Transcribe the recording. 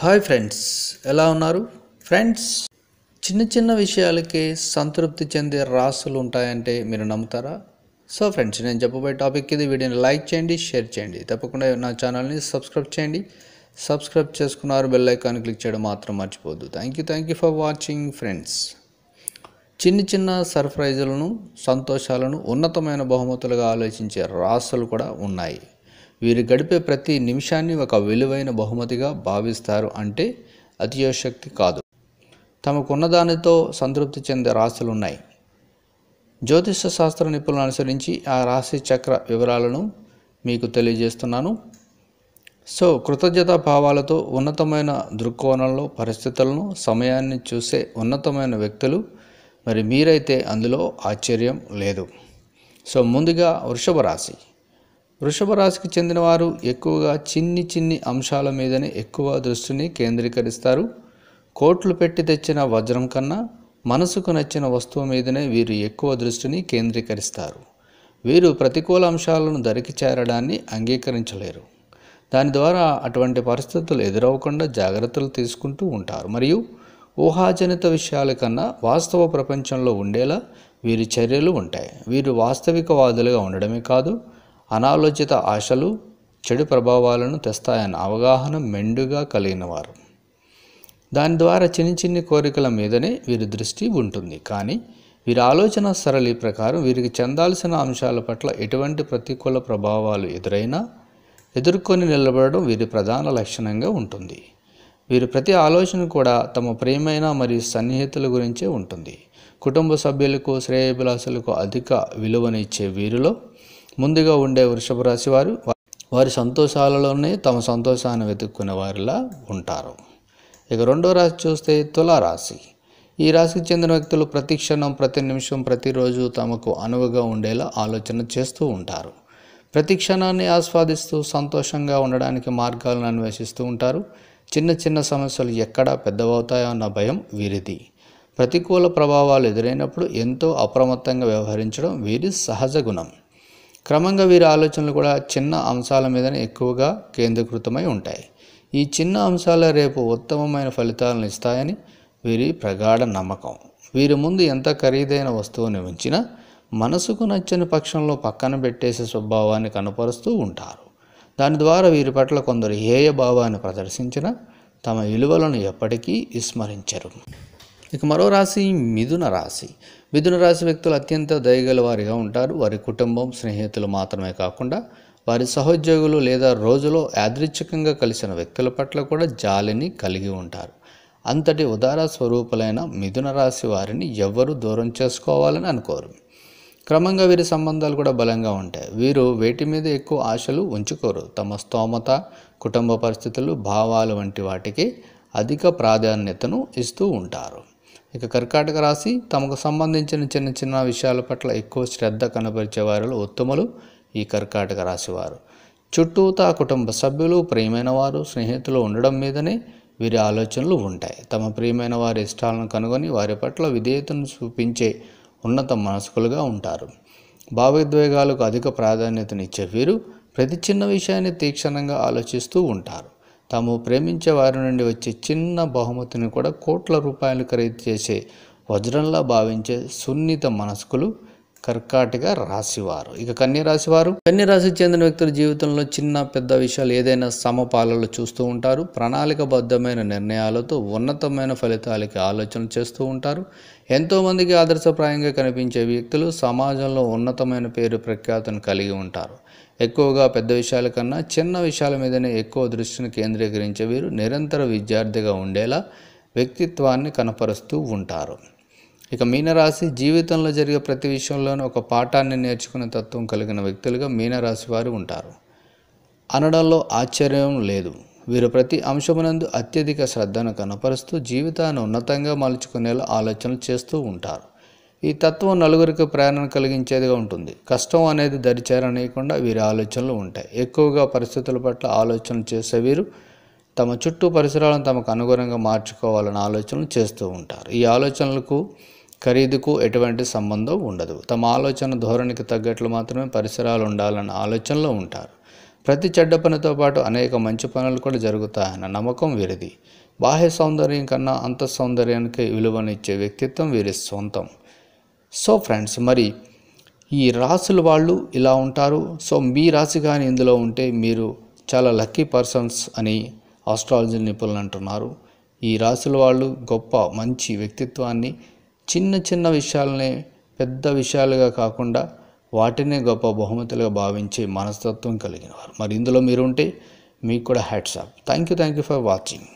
Hi friends ఎలా ఉన్నారు? Friends చిన్న చిన్న విషయాలకే సంతృప్తి చెందే రాసులు ఉంటాయంటే మీరు నమ్ముతారా? సో ఫ్రెండ్స్ నేను చెప్పబోయే టాపిక్ ఇది. వీడియోని లైక్ చేయండి షేర్ చేయండి. తప్పకుండా నా ఛానల్ని సబ్స్క్రైబ్ చేయండి. సబ్స్క్రైబ్ చేసుకున్నారు బెల్ ఐకాన్ క్లిక్ చేయడం మాత్రం మర్చిపోద్దు thank you thank you for watching friends. చిన్న చిన్న సర్ప్రైజులను సంతోషాలను ఉన్నతమైన బహుమతులుగా ఆలోచించే రాసులు కూడా ఉన్నాయి. వీరు గడిపే ప్రతి నిమిషాన్ని ఒక విలువైన బహుమతిగా భావిస్తారు అంటే అతియోశక్తి కాదు. తమకున్నదానితో సంతృప్తి చెందే రాశులు ఉన్నాయి జ్యోతిష శాస్త్ర నిపుణులను అనుసరించి ఆ రాశి చక్ర వివరాలను మీకు తెలియజేస్తున్నాను. సో కృతజ్ఞత భావాలతో ఉన్నతమైన దృక్కోణంలో పరిస్థితులను సమయాన్ని చూసే ఉన్నతమైన వ్యక్తులు. మరి మీరైతే అందులో ఆశ్చర్యం లేదు. సో ముందుగా వృషభ రాశి. వృషభ రాశికి చెందినవారు ఎక్కువగా చిన్ని చిన్ని అంశాల మీదనే ఎక్కువ దృష్టిని కేంద్రీకరిస్తారు. కోట్లు పెట్టి తెచ్చిన వజ్రం కన్నా మనసుకు నచ్చిన వస్తువు మీదనే వీరు ఎక్కువ దృష్టిని కేంద్రీకరిస్తారు. వీరు ప్రతికూల అంశాలను దరికి చేరడాన్ని అంగీకరించలేరు. దాని ద్వారా అటువంటి పరిస్థితులు ఎదురవ్వకుండా జాగ్రత్తలు తీసుకుంటూ ఉంటారు. మరియు ఊహాజనిత విషయాల కన్నా వాస్తవ ప్రపంచంలో ఉండేలా వీరి చర్యలు ఉంటాయి. వీరు వాస్తవికవాదులుగా ఉండడమే కాదు అనాలోచిత ఆశలు చెడు ప్రభావాలను తెస్తాయన్న అవగాహన మెండుగా కలిగినవారు. దాని ద్వారా చిన్ని చిన్ని కోరికల మీదనే వీరి దృష్టి ఉంటుంది. కానీ వీరి ఆలోచన సరళి ప్రకారం వీరికి చెందాల్సిన అంశాల పట్ల ఎటువంటి ప్రతికూల ప్రభావాలు ఎదురైనా ఎదుర్కొని నిలబడడం వీరి ప్రధాన లక్షణంగా ఉంటుంది. వీరి ప్రతి ఆలోచన కూడా తమ ప్రియమైన మరియు సన్నిహితుల గురించే ఉంటుంది. కుటుంబ సభ్యులకు శ్రేయభిలాషులకు అధిక విలువనిచ్చే వీరిలో ముందుగా ఉండే వృషభ రాశి వారు వారి సంతోషాలలోనే తమ సంతోషాన్ని వెతుక్కునే వారిలా ఉంటారు. ఇక రెండో రాశి చూస్తే తులారాశి. ఈ రాశికి చెందిన వ్యక్తులు ప్రతి క్షణం ప్రతి నిమిషం ప్రతిరోజు తమకు అనువుగా ఉండేలా ఆలోచన చేస్తూ ఉంటారు. ప్రతి క్షణాన్ని ఆస్వాదిస్తూ సంతోషంగా ఉండడానికి మార్గాలను అన్వేషిస్తూ ఉంటారు. చిన్న చిన్న సమస్యలు ఎక్కడ పెద్దవవుతాయో అన్న భయం వీరిది. ప్రతికూల ప్రభావాలు ఎదురైనప్పుడు ఎంతో అప్రమత్తంగా వ్యవహరించడం వీరి సహజ గుణం. క్రమంగా వీరి ఆలోచనలు కూడా చిన్న అంశాల మీదనే ఎక్కువగా కేంద్రీకృతమై ఉంటాయి. ఈ చిన్న అంశాలే రేపు ఉత్తమమైన ఫలితాలను ఇస్తాయని వీరి ప్రగాఢ నమ్మకం. వీరి ముందు ఎంత ఖరీదైన వస్తువుని ఉంచినా మనసుకు నచ్చని పక్షంలో పక్కన పెట్టేసే స్వభావాన్ని కనపరుస్తూ ఉంటారు. దాని ద్వారా వీరి పట్ల కొందరు హేయ భావాన్ని ప్రదర్శించిన తమ విలువలను ఎప్పటికీ విస్మరించరు. ఇక మరో రాశి మిథున రాశి. మిథున రాశి వ్యక్తులు అత్యంత దయగల వారిగా ఉంటారు. వారి కుటుంబం స్నేహితులు మాత్రమే కాకుండా వారి సహోద్యోగులు లేదా రోజులో యాదృచ్ఛికంగా కలిసిన వ్యక్తుల పట్ల కూడా జాలిని కలిగి ఉంటారు. అంతటి ఉదార స్వరూపులైన మిథున రాశి వారిని ఎవ్వరూ దూరం చేసుకోవాలని అనుకోరు. క్రమంగా వీరి సంబంధాలు కూడా బలంగా ఉంటాయి. వీరు వేటి మీద ఎక్కువ ఆశలు ఉంచుకోరు. తమ స్తోమత కుటుంబ పరిస్థితులు భావాలు వంటి వాటికి అధిక ప్రాధాన్యతను ఇస్తూ ఉంటారు. ఇక కర్కాటక రాశి తమకు సంబంధించిన చిన్న చిన్న విషయాల పట్ల ఎక్కువ శ్రద్ధ కనబరిచే వారిలో ఉత్తములు ఈ కర్కాటక రాశివారు చుట్టూతా కుటుంబ సభ్యులు ప్రియమైన వారు స్నేహితులు ఉండడం మీదనే వీరి ఆలోచనలు ఉంటాయి. తమ ప్రియమైన వారి ఇష్టాలను కనుగొని వారి పట్ల విధేయతను చూపించే ఉన్నత మనస్కులుగా ఉంటారు. భావోద్వేగాలకు అధిక ప్రాధాన్యతనిచ్చే వీరు ప్రతి చిన్న విషయాన్ని తీక్షణంగా ఆలోచిస్తూ ఉంటారు. తాము ప్రేమించే వారి నుండి వచ్చే చిన్న బహుమతిని కూడా కోట్ల రూపాయలు ఖరీదు చేసే వజ్రంలా భావించే సున్నిత మనస్కులు కర్కాటక రాశివారు. ఇక కన్య రాశివారు కన్య రాశికి చెందిన వ్యక్తుల జీవితంలో చిన్న పెద్ద విషయాలు ఏదైనా సమపాలలో చూస్తూ ఉంటారు. ప్రణాళికబద్ధమైన నిర్ణయాలతో ఉన్నతమైన ఫలితాలకి ఆలోచన చేస్తూ ఉంటారు. ఎంతోమందికి ఆదర్శప్రాయంగా కనిపించే వ్యక్తులు సమాజంలో ఉన్నతమైన పేరు ప్రఖ్యాతను కలిగి ఉంటారు. ఎక్కువగా పెద్ద విషయాల కన్నా చిన్న విషయాల మీదనే ఎక్కువ దృష్టిని కేంద్రీకరించే వీరు నిరంతర విద్యార్థిగా ఉండేలా వ్యక్తిత్వాన్ని కనపరుస్తూ ఉంటారు. ఇక మీనరాశి జీవితంలో జరిగే ప్రతి విషయంలోనూ ఒక పాఠాన్ని నేర్చుకునే తత్వం కలిగిన వ్యక్తులుగా మీనరాశి వారు ఉంటారు. అనడంలో ఆశ్చర్యం లేదు. వీరు ప్రతి అంశమునందు అత్యధిక శ్రద్ధను కనపరుస్తూ జీవితాన్ని ఉన్నతంగా మలుచుకునేలా ఆలోచనలు చేస్తూ ఉంటారు. ఈ తత్వం నలుగురికి ప్రేరణ కలిగించేదిగా ఉంటుంది. కష్టం అనేది దరిచేరనీయకుండా వీరి ఆలోచనలు ఉంటాయి. ఎక్కువగా పరిస్థితుల పట్ల ఆలోచనలు చేసే వీరు తమ చుట్టూ పరిసరాలను తమకు అనుగుణంగా మార్చుకోవాలన్న ఆలోచనలు చేస్తూ ఉంటారు. ఈ ఆలోచనలకు ఖరీదుకు ఎటువంటి సంబంధం ఉండదు. తమ ఆలోచన ధోరణికి తగ్గట్లు మాత్రమే పరిసరాలు ఉండాలన్న ఆలోచనలో ఉంటారు. ప్రతి చెడ్డ పనితో పాటు అనేక మంచి పనులు కూడా జరుగుతాయన్న నమ్మకం వీరిది. బాహ్య సౌందర్యం కన్నా అంత సౌందర్యానికి విలువనిచ్చే వ్యక్తిత్వం వీరి సొంతం. సో ఫ్రెండ్స్ మరి ఈ రాసుల వాళ్ళు ఇలా ఉంటారు. సో మీ రాశి కానీ ఇందులో ఉంటే మీరు చాలా లక్కీ పర్సన్స్ అని ఆస్ట్రాలజీ నిపుణులు అంటున్నారు. ఈ రాసుల వాళ్ళు గొప్ప మంచి వ్యక్తిత్వాన్ని చిన్న చిన్న విషయాలనే పెద్ద విషయాలుగా కాకుండా వాటినే గొప్ప బహుమతులుగా భావించే మనస్తత్వం కలిగిన వారు. మరి ఇందులో మీరుంటే మీకు కూడా hats off thank you thank you for watching